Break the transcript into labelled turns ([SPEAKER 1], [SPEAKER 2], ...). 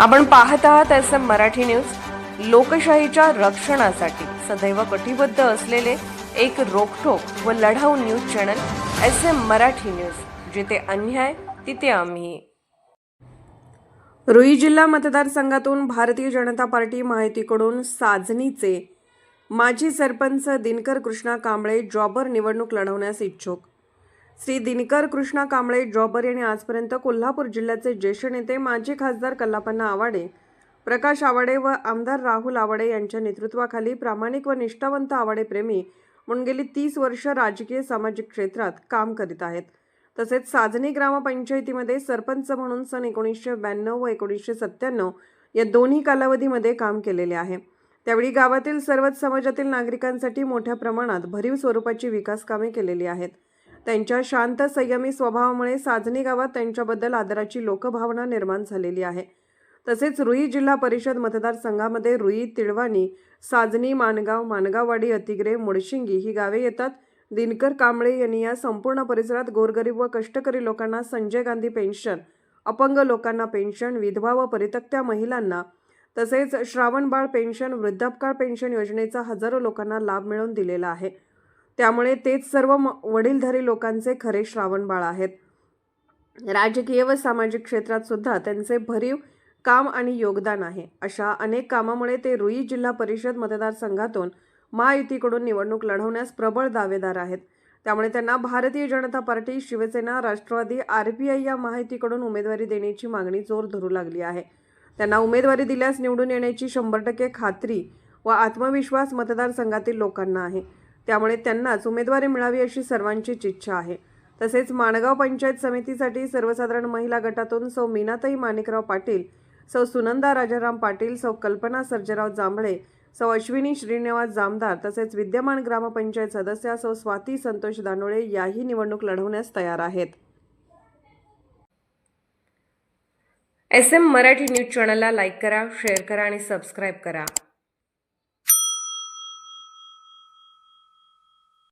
[SPEAKER 1] आपण पाहत आहात एस एम मराठी न्यूज. लोकशाहीच्या रक्षणासाठी सदैव कटिबद्ध असलेले एक रोखोक व लढाऊ news channel S M Marathi news. जिथे अन्याय तिथे आम्ही. रुई जिल्हा मतदारसंघातून भारतीय जनता पार्टी माहितीकडून साजनीचे माजी सरपंच दिनकर कृष्णा कांबळे जॉबर निवडणूक लढवण्यास इच्छुक श्री दिनकर कृष्णा कांबळे जॉबर यांनी आजपर्यंत कोल्हापूर जिल्ह्याचे ज्येष्ठ नेते माजी खासदार कल्लापन्ना आवाडे प्रकाश आवाडे व आमदार राहुल आवाडे यांच्या नेतृत्वाखाली प्रामाणिक व निष्ठावंत आवाडे प्रेमी म्हणून गेली तीस वर्ष राजकीय सामाजिक क्षेत्रात काम करीत आहेत. तसेच साजनी ग्रामपंचायतीमध्ये सरपंच म्हणून सन एकोणीसशे ब्याण्णव व एकोणीसशे सत्त्याण्णव या दोन्ही कालावधीमध्ये काम केलेले आहे. त्यावेळी गावातील सर्वच समाजातील नागरिकांसाठी मोठ्या प्रमाणात भरीव स्वरूपाची विकास कामे केलेली आहेत. त्यांच्या शांत संयमी स्वभावामुळे साजनी गावात त्यांच्याबद्दल आदराची लोकभावना निर्माण झालेली आहे. तसेच रुई जिल्हा परिषद मतदारसंघामध्ये रुई तिळवाणी साजनी मानगाव मानगाववाडी अतिग्रे मुडशिंगी ही गावे येतात. दिनकर कांबळे यांनी या संपूर्ण परिसरात गोरगरीब व कष्टकरी लोकांना संजय गांधी पेन्शन अपंग लोकांना पेन्शन विधवा व परितक्त्या महिलांना तसेच श्रावणबाळ पेन्शन वृद्धापकाळ पेन्शन योजनेचा हजारो लोकांना लाभ मिळवून दिलेला आहे. त्यामुळे तेच सर्व म- वडीलधारी लोकांचे खरे श्रावणबाळ आहेत. राजकीय व सामाजिक क्षेत्रात सुद्धा त्यांचे भरीव काम आणि योगदान आहे. अशा अनेक कामामुळे ते रुई जिल्हा परिषद मतदारसंघातून महायुतीकडून निवडणूक लढवण्यास प्रबळ दावेदार आहेत. त्यामुळे त्यांना Bharatiya Janata party Shiv Sena Rashtravadi R P I या महायुतीकडून उमेदवारी देण्याची मागणी जोर धरू लागली आहे. त्यांना उमेदवारी दिल्यास निवडून येण्याची शंभर टक्के खात्री व आत्मविश्वास मतदारसंघातील लोकांना आहे. त्यामुळे त्यांनाच उमेदवारी मिळावी अशी सर्वांचीच इच्छा आहे. तसेच माणगाव पंचायत समितीसाठी सर्वसाधारण महिला गटातून सौ मीनाताई माणिकराव पाटील सौ सुनंदा राजाराम पाटील सौ कल्पना सर्जेराव जांभळे सौ अश्विनी श्रीनिवास जामदार तसेच विद्यमान ग्रामपंचायत सदस्या सौ स्वाती संतोष दानोळे याही निवडणूक लढवण्यास तयार आहेत. एस एम मराठी न्यूज चॅनलला लाईक करा शेअर करा आणि सबस्क्राईब करा.